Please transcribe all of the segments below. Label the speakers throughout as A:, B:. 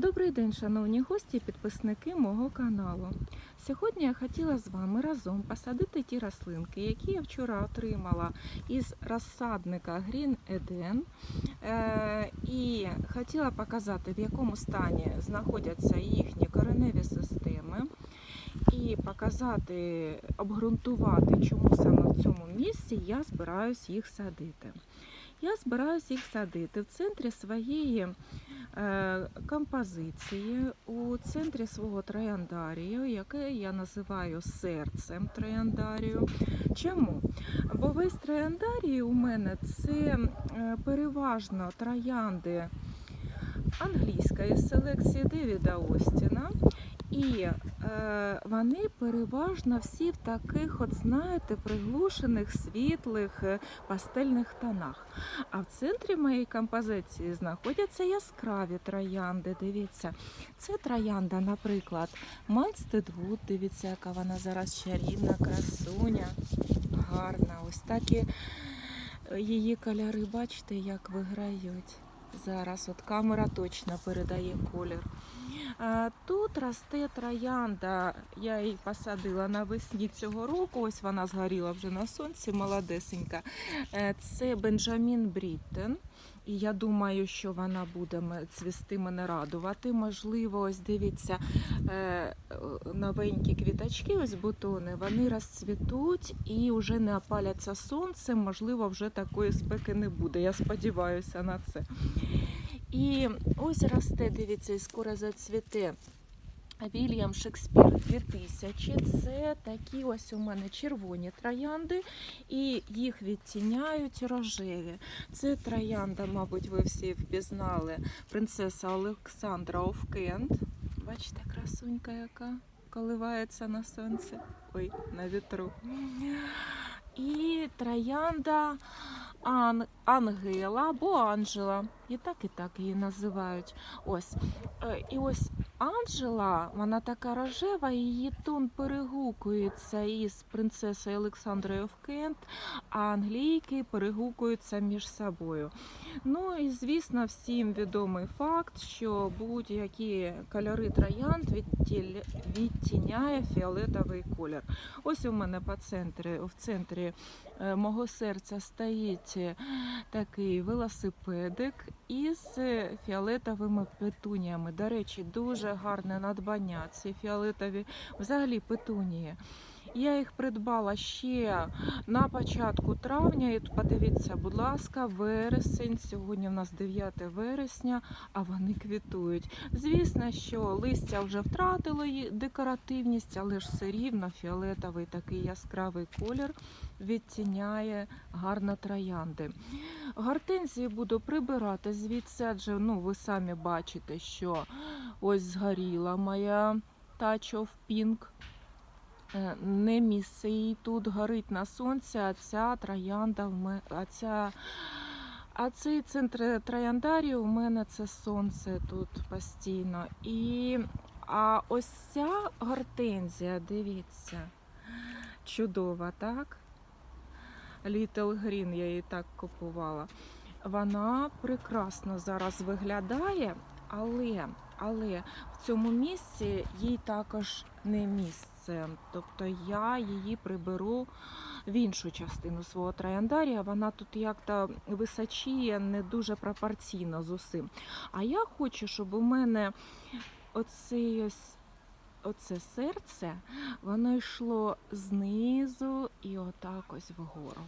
A: Добрий день, шановні гості і підписники мого каналу. Сьогодні я хотіла з вами разом посадити ті рослинки, які я вчора отримала із розсадника Green Eden. Е, І хотіла показати, в якому стані знаходяться їхні кореневі системи. І показати, обґрунтувати, чому саме в цьому місці я збираюсь їх садити. Я збираюсь їх садити в центрі своєї е, композиції, у центрі свого трояндарію, яке я називаю серцем трояндарію. Чому? Бо весь трояндарій у мене це е, переважно троянди англійської селекції Девіда Остіна. І вони переважно всі в таких, от знаєте, приглушених світлих е, пастельних тонах. А в центрі моєї композиції знаходяться яскраві троянди. Дивіться, це троянда, наприклад, Манстедвуд. Дивіться, яка вона зараз чарівна, красуня, гарна. Ось такі е, її кольори, бачите, як виграють. Зараз от камера точно передає колір. Тут росте троянда. Я її посадила навесні цього року. Ось вона згоріла вже на сонці, молодесенька. Е, Це Бенджамін Бріттен. І я думаю, що вона буде цвісти мене радувати. Можливо, ось дивіться е, новенькі квіточки, ось бутони, вони розцвітуть і вже не опаляться сонцем. Можливо, вже такої спеки не буде. Я сподіваюся на це. І ось росте, дивіться, і скоро зацвіте. Вільям Шекспір 2000. Це такі ось у мене червоні троянди, і їх відтіняють рожеві. Це троянда, мабуть, ви всі впізнали. Принцеса Олександра Овкент. Бачите, красунька, яка коливається на сонці. Ой, на вітру. І троянда Ан... Ангела або Анжела. І так, і так її називають. Ось. Е, І ось Анжела, вона така рожева, її тон перегукується із принцесою Олександрою в Кент, а англійки перегукуються між собою. Ну і звісно, всім відомий факт, що будь-які кольори троянд відтіняє фіолетовий колір. Ось у мене по центрі, в центрі е, мого серця стоїть е, такий велосипедик із фіолетовими петуніями. До речі, дуже гарне надбання. Ці фіолетові взагалі петунії. Я їх придбала ще на початку травня. І подивіться, будь ласка, вересень. Сьогодні в нас 9 вересня, а вони квітують. Звісно, що листя вже втратило декоративність, але ж все рівно фіолетовий такий яскравий колір відтіняє гарно троянди. Гортензії буду прибирати звідси, адже ну, ви самі бачите, що ось згоріла моя Pink. Е, Не місце їй тут горить на сонці, а ця троянда в мене, а ця. А цей центр трояндарію у мене це сонце тут постійно. І а ось ця гортензія, дивіться, чудова, так? Little Green я її так купувала. Вона прекрасно зараз виглядає, але, але в цьому місці їй також не місце. Тобто я її приберу в іншу частину свого трояндарія. Вона тут як-то височіє не дуже пропорційно з усім. А я хочу, щоб у мене оцей. Оце серце, воно йшло знизу і отак ось вгору.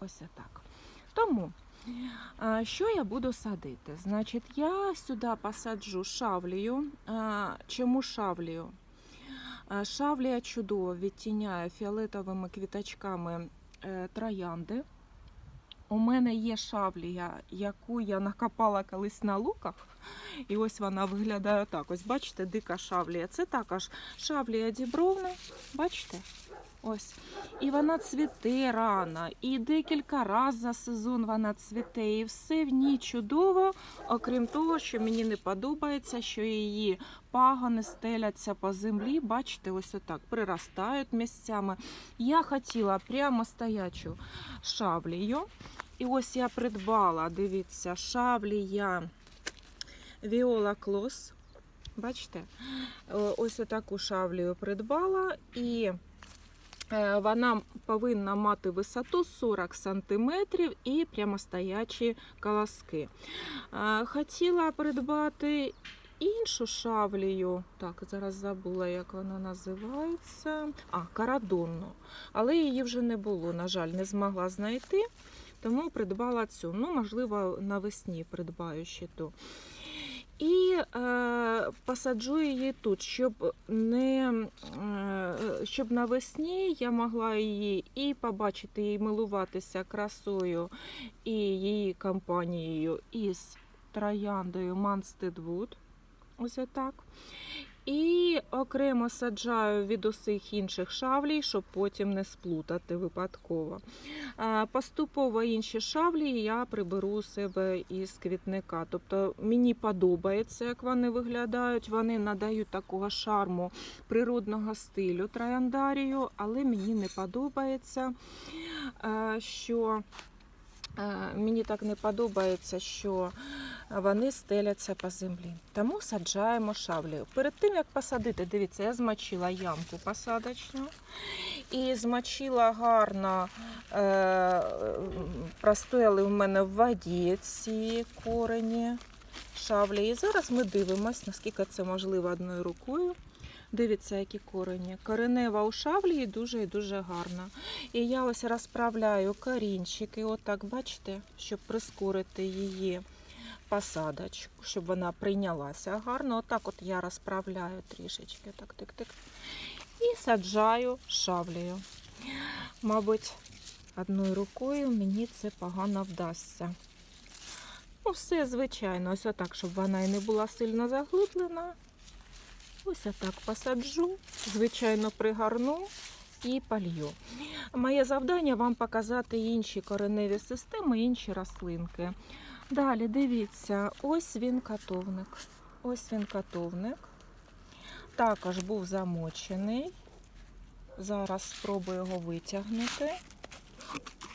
A: Ось отак. Тому, що я буду садити? Значить, я сюди посаджу шавлію. Чому шавлію? А, Шавлія чудово відтіняє фіолетовими квіточками е, троянди. У мене є шавлія, яку я накопала колись на луках. І ось вона виглядає так. Ось бачите, дика шавлія. Це також шавлія дібровна. Бачите? Ось. І вона цвіте рано. І декілька разів за сезон вона цвіте. І все в ній чудово, окрім того, що мені не подобається, що її пагони стеляться по землі. Бачите, ось отак приростають місцями. Я хотіла прямо стоячу шавлію. І ось я придбала, дивіться, шавлія Віола Клос. Бачите? Е, Ось таку шавлію придбала і вона повинна мати висоту 40 см і прямостоячі колоски. Е, Хотіла придбати іншу шавлію. Так, зараз забула, як вона називається. А, карадонну. Але її вже не було, на жаль, не змогла знайти. Тому придбала цю. Ну, можливо, навесні придбаю ще ту. І е, посаджу її тут, щоб не е, щоб навесні я могла її і побачити, і милуватися красою і її компанією із трояндою Manstead Ось отак. І окремо саджаю від усіх інших шавлій, щоб потім не сплутати випадково. Поступово інші шавлі я приберу у себе із квітника. Тобто мені подобається, як вони виглядають. Вони надають такого шарму природного стилю трояндарію, але мені не подобається, що мені так не подобається, що вони стеляться по землі. Тому саджаємо шавлею. Перед тим як посадити, дивіться, я змочила ямку посадочну і змочила гарно, е, простояли в мене в воді ці корені шавлі. І зараз ми дивимося, наскільки це можливо одною рукою. Дивіться, які корені. Коренева у шавлі дуже і дуже гарна. І я ось розправляю корінчики, отак, бачите, щоб прискорити її посадочку, щоб вона прийнялася гарно. Отак от я розправляю трішечки. Так, тик, тик. І саджаю шавлею. Мабуть, одною рукою мені це погано вдасться. Ну, все, звичайно, ось отак, щоб вона і не була сильно заглиблена. Ось отак посаджу, звичайно, пригарну і полью. Моє завдання вам показати інші кореневі системи, інші рослинки. Далі дивіться, ось він катовник. Ось він катовник. Також був замочений. Зараз спробую його витягнути.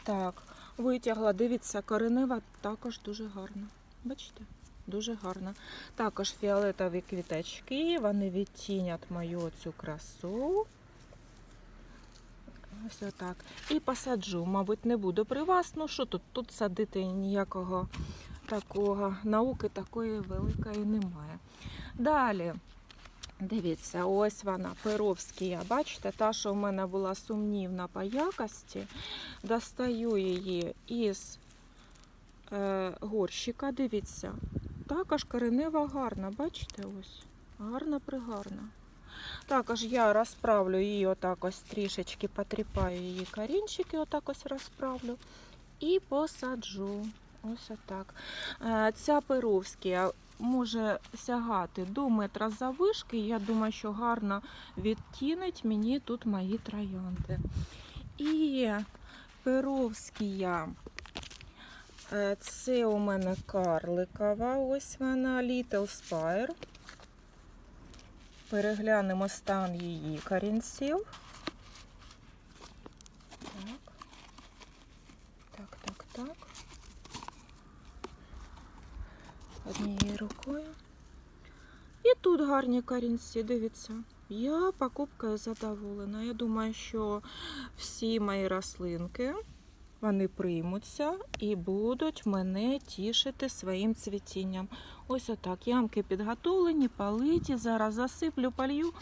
A: Так, витягла, дивіться, коренева також дуже гарна. Бачите? Дуже гарна. Також фіолетові квіточки, вони відтінять мою цю красу. Ось отак. І посаджу. Мабуть, не буду при вас. Ну що тут? Тут садити ніякого такого науки такої великої немає. Далі. Дивіться, ось вона, перовська. Бачите, та, що в мене була сумнівна по якості. Достаю її із е, горщика. Дивіться, також коренева гарна, бачите, ось. Гарна пригарна. Також я розправлю її отак ось трішечки потріпаю її корінчики, отак ось розправлю і посаджу. Ось отак. Е, Ця перовська може сягати до метра завишки. Я думаю, що гарно відтінить мені тут мої троянди. І перовська. Е, Це у мене карликова, ось вона, Little Spire. Переглянемо стан її корінців. Так, так, так, так. Однією рукою. І тут гарні корінці, дивіться. Я покупкою задоволена. Я думаю, що всі мої рослинки вони приймуться і будуть мене тішити своїм цвітінням. Ось отак. Ямки підготовлені, политі. Зараз засиплю, полью.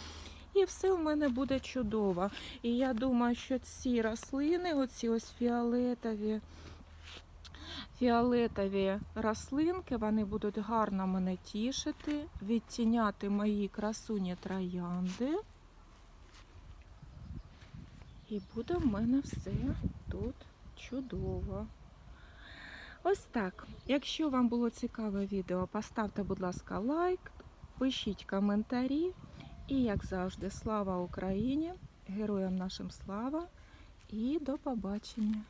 A: І все в мене буде чудово. І я думаю, що ці рослини, оці ось фіолетові, фіолетові рослинки, вони будуть гарно мене тішити, відтіняти мої красуні троянди. І буде в мене все тут чудово. Ось так. Якщо вам було цікаве відео, поставте, будь ласка, лайк, пишіть коментарі. І, як завжди, слава Україні! Героям нашим слава і до побачення!